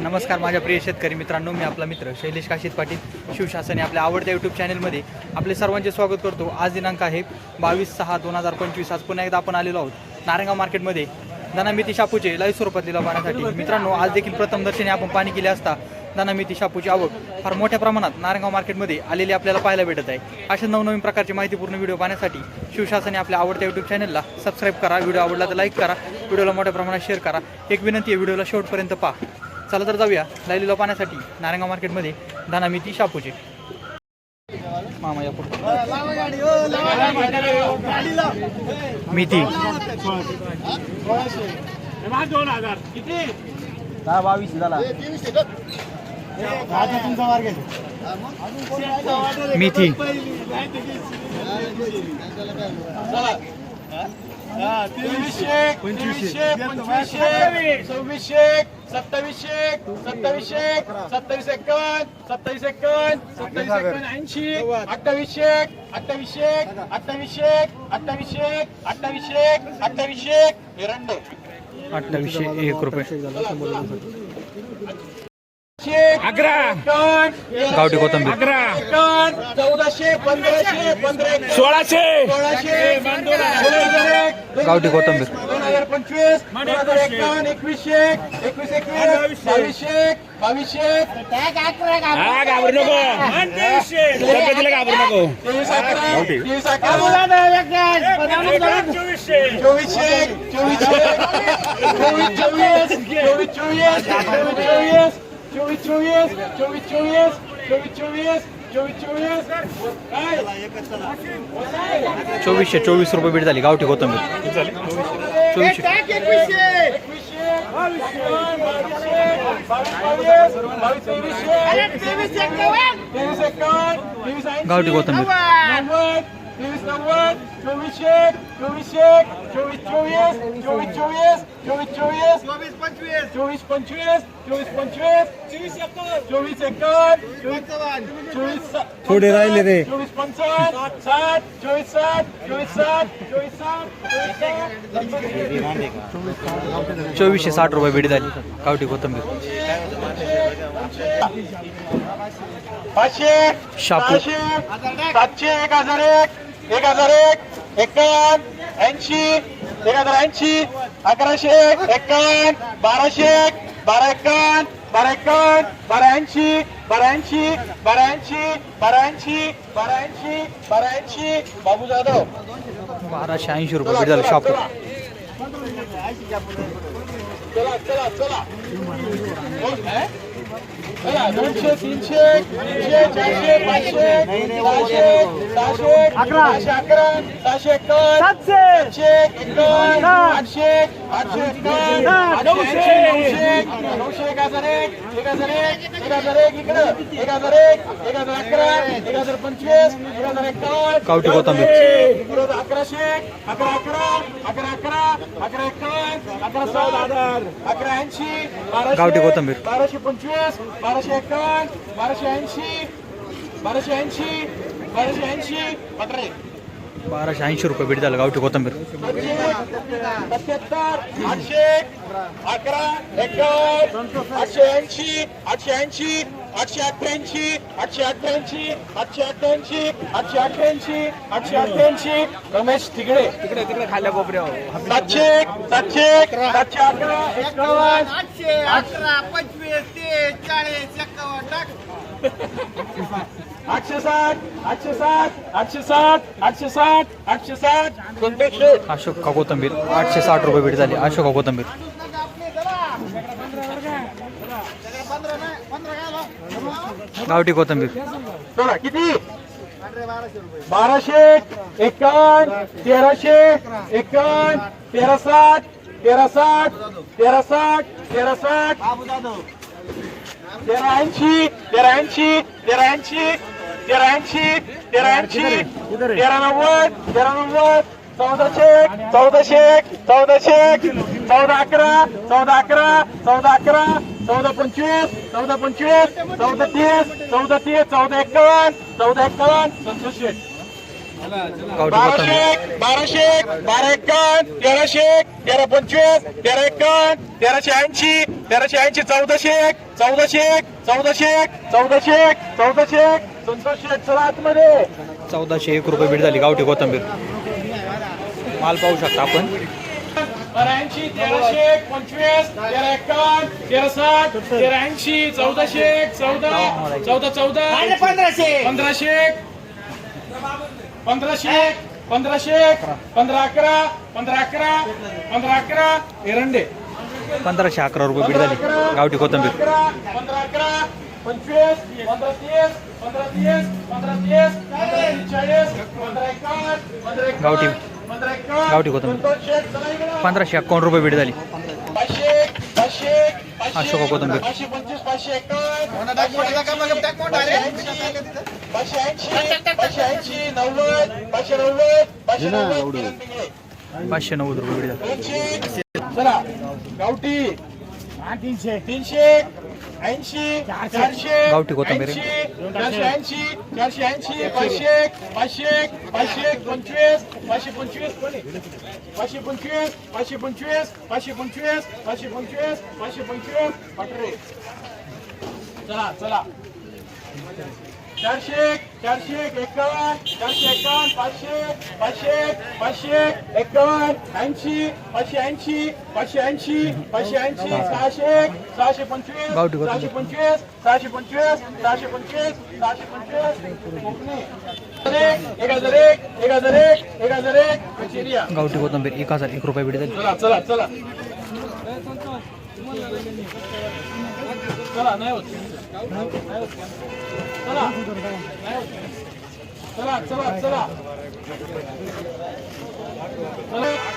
नमस्कार माझ्या प्रिय शेतकरी मित्रांनो मी आपला मित्र शैलेश काशीत पाटील शिवशासन या आपल्या आवडत्या यूट्यूब चॅनलमध्ये आपले सर्वांचे स्वागत करतो. आज दिनांक आहे बावीस सहा दोन हजार पंचवीस. आज पुन्हा एकदा आपण आलेलो आहोत नारायणगाव मार्केटमध्ये. धनामिती शापूचे लाईव्ह स्वरूपात लिलाव पाहण्यासाठी मित्रांनो आज देखील प्रथम दर्शनी आपण पाणी केले असता धनामिती शापूची आवक फार मोठ्या प्रमाणात नारायणगाव मार्केटमध्ये आलेली आपल्याला पाहायला भेटत आहे. अशा नवनवीन प्रकारची माहितीपूर्ण व्हिडिओ पाहण्यासाठी शिवशासने आपल्या आवडत्या यूट्यूब चॅनलला सबस्क्राईब करा. व्हिडिओ आवडला तर लाईक करा. व्हिडिओला मोठ्या प्रमाणात शेअर करा. एक विनंती आहे व्हिडिओला शेवटपर्यंत पहा. चला तर जाऊया लाईव्ह पाण्यासाठी नारायणगाव मार्केटमध्ये दानामिती शापूचे मामा या पुढे मिती दोन हजार किती दहा बावीस झाला तुमचा मेथी पंचवीसशे पंचवीसशे सव्वीसशे सत्तावीसशे सत्तावीसशे सत्तावीस एक्कावन्न सत्तावीस एक्कावन्न सत्तावीस एक्कावन्न ऐंशी अठ्ठावीसशे अठ्ठावीसशे अठ्ठावीसशे अठ्ठावीसशे अठ्ठावीसशे अठ्ठावीसशे एरंडे अठ्ठावीसशे एक रुपये. गावठी कोथंबीर. चौदाशे पंधराशे पंधरा सोळाशे. सोळाशे गावठी कोथंबीर. दोन हजार पंचवीस दोन हजार एकावन्न एकवीसशे एकवीस एकवीस बावीसशे बावीसशे घाबरू नको तब्येतीला घाबरू नको तेवीस अकरा तेवीस अकरा चोवीसशे चोवीसशे चोवीस चोवीस चोवीस चोवीस चोवीस चोवीस चोवीस चोवीस चोवीस चोवीस चोवीस चोवीस चोवीसशे चोवीस रुपये बीट झाली गावठी कोथंबीर चोवीसशे गावठी कोथिंबीर. चोवीसशे चोवीसशे चोवीस चोवीस चोवीस चोवीस. चोवीस चोवीस चोवीस पंचवीस. चोवीस पंचवीस चोवीस पंचवीस. चोवीस चोवीस एकावन्न. चोवीस चोवीस थोडे राहिले रे. चोवीस पंचावन्न. साठ चोवीस साठ चोवीस साठ चोवीस साठ चोवीस साठ चोवीसशे साठ रुपये बीट झाली. गावठी कोथंबीर. पाचशे शापू. सातशे एक हजार एक एक हजार एक एकावन्न ऐंशी एक ऐंशी अकराशे एकावन्न बाराशे बारा एकावन्न बारा एकावन्न बारा ऐंशी बारा ऐंशी बारा ऐंशी बारा ऐंशी बारा ऐंशी बारा ऐंशी बाबू जाधव. बाराशे ऐंशी रुपये झालं शॉप चला चला. चला चला दोनशे तीनशे तीनशे चारशे पाचशे सहाशे सहाशे अकरा अकरा सहाशे एकावन्न सातशे एकावन्न आठशे आठशे एकावन्न नऊशे नऊशे नऊशे एक हजार एक एक हजार एक एक हजार एक इकडं एक हजार एक एक हजार अकरा एक हजार पंचवीस एक हजार एकावन्न अकराशे अकरा अकरा अकरा अकरा अकरा एकावन्न अकरा सात हजार अकरा ऐंशी बाराशे. बाराशे पंचवीस बाराशे एकावन्न बाराशे ऐंशी बाराशे ऐंशी बाराशे ऐंशी. अकरा बाराशे ऐंशी रुपये बीट झालं गावठी कोथंबीर. सत्याहत्तर आठशे अकरा एकावन्न आठशे ऐंशी आठशे ऐंशी. आठशे अठ्ठ्याऐंशी आठशे अठ्ठ्याऐंशी आठशे अठ्ठ्याऐंशी आठशे अठ्ठ्याऐंशी आठशे अठ्ठ्याऐंशी. रमेश तिकडे. तिकडे तिकडे खाल्ल्या कोपऱ्या सातशे सातशे सातशे अकरा एकावन्न. आठशे अकरा पंचवीस तीस चाळीस एक्कावन्न टाक आठशे साठ आठशे साठ आठशे साठ आठशे साठ आठशे साठ. अशोक का कोथंबीर? आठशे साठ रुपये बीट झाली. अशोक का कोथंबीर? गावठी कोथंबीर. सोळा किती? बाराशे एकावन्न तेराशे एकावन्न तेरा साठ तेरा साठ तेरा साठ तेरा साठ तेरा ऐंशी तेरा ऐंशी तेरा ऐंशी तेरा ऐंशी तेरा ऐंशी तेरा नव्वद तेरा नव्वद चौदाशे चौदाशे चौदाशे चौदा अकरा चौदा अकरा चौदा अकरा चौदा पंचवीस चौदा पंचवीस चौदा तीस चौदा तीस चौदा एक्कावन्न चौदा एक्कावन्न संतोष बाराशे बाराशे एक, बारा एक्कावन्न तेराशे एक, तेरा पंचवीस तेरा एक्कावन्न तेराशे ऐंशी तेराशे ऐंशी चौदाशे एक चौदाशे एक चौदाशे एक चौदाशे एक चौदाशे एक संतोषशे एक चला आतमध्ये. चौदाशे एक रुपये भेट झाली गावठी कोथंबीर. माल पाहू शकता आपण. ऐंशी तेराशे एक पंचवीस तेरा एक्कावन्न तेरा साठ तेरा ऐंशी चौदाशे एक चौदा चौदा चौदा पंधराशे. पंधराशे एक पंधराशे एक पंधराशे एक पंधरा अकरा पंधरा अकरा पंधरा अकरा एरंडे. पंधराशे अकरा रुपये बीट झाली. गावठी कोथंबीर. पंधरा अकरा पंचवीस पंधरा तीस पंधरा तीस पंधरा तीस पंधरा चाळीस पंधरा एकावन्न पंधरा गावठी. गावठी कोथिंबीर. पंधराशे अकावन्न रुपये बीट झाली. अशोका कोथिंबीर. पाचशे नव्वद. रुपये झाली. गावठी. तीनशे तीनशे. ऐंशी चारशे गावठी कोथिंबीर. ऐंशी, चारशे ऐंशी चारशे ऐंशी पाचशे एक, पाचशे एक, पाचशे एक, पंचवीस पाचशे पंचवीस कोणी? पाचशे पंचवीस पाचशे पंचवीस पाचशे पंचवीस पाचशे पंचवीस पाचशे पंचवीस पाटरे चला चला चारशे एक, चारशे एक, एकावन्न चारशे एकावन्न पाचशे पाचशे पाचशे एकावन्न ऐंशी पाचशे ऐंशी पाचशे ऐंशी पाचशे ऐंशी सहाशे एक, सहाशे पंचवीस. सहाशे पंचवीस सहाशे पंचवीस सहाशे पंचवीस सहाशे पंचवीस. एक हजार एक एक हजार एक एक हजार एक गावठी कोथंबीर एक हजार एक रुपये बीट झाली चला चला चला. चला नाही होत नाही होत. चला. चला चला चला.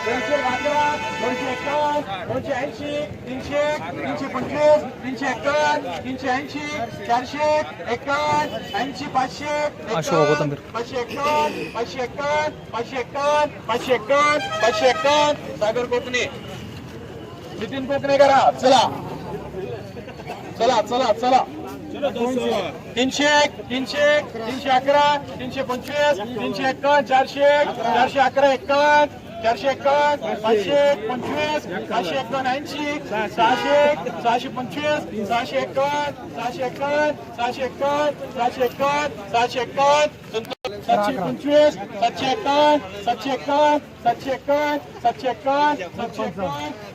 दोनशे अकरा दोनशे एकावन्न दोनशे ऐंशी तीनशे तीनशे पंचवीस तीनशे एकावन्न तीनशे ऐंशी चारशे एकावन्न ऐंशी पाचशे. पाचशे एकावन्न पाचशे एकावन्न पाचशे एकावन्न पाचशे एकावन्न पाचशे एकावन्न सागर कोकणे. नितीन कोकणे करा चला. चला चला चला. तीनशे एक तीनशे एक तीनशे अकरा तीनशे पंचवीस तीनशे एकावन्न चारशे एक चारशे अकरा एकावन्न चारशे एकावन्न पाचशे एक पंचवीस पाचशे एकावन्न ऐंशी सहाशे एक सहाशे पंचवीस सहाशे एकावन्न सहाशे एकावन्न सहाशे एकावन्न सहाशे एकावन्न सहाशे एकावन्न सातशे पंचवीस सातशे एकावन्न सातशे एकावन्न सातशे एकावन्न सातशे एकावन्न सातशे एकावन्न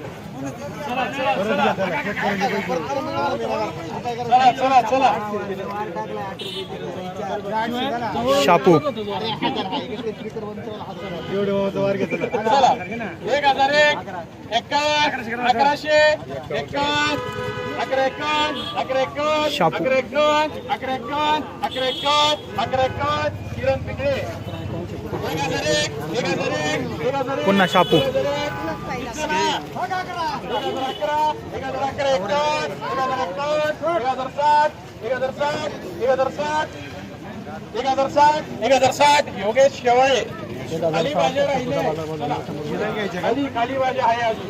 शापू. चला. एक हजार एक एकावन्न अकराशे अकरा एकावन्न अकरा एकावन्न शापू. अकरा एकावन्न अकरा एकावन्न अकरा एकावन्न अकरा एकावन्न किरण पिंगळे. पुन्हा शापू एक हजार एक हजार अकरा एकावन्न एक हजार एकावन्न एक हजार साठ एक हजार साठ एक हजार साठ एक हजार साठ एक हजार साठ योगेश शेवाळे खाली भाज्या राहिले. खाली भाज्या आहे अजून.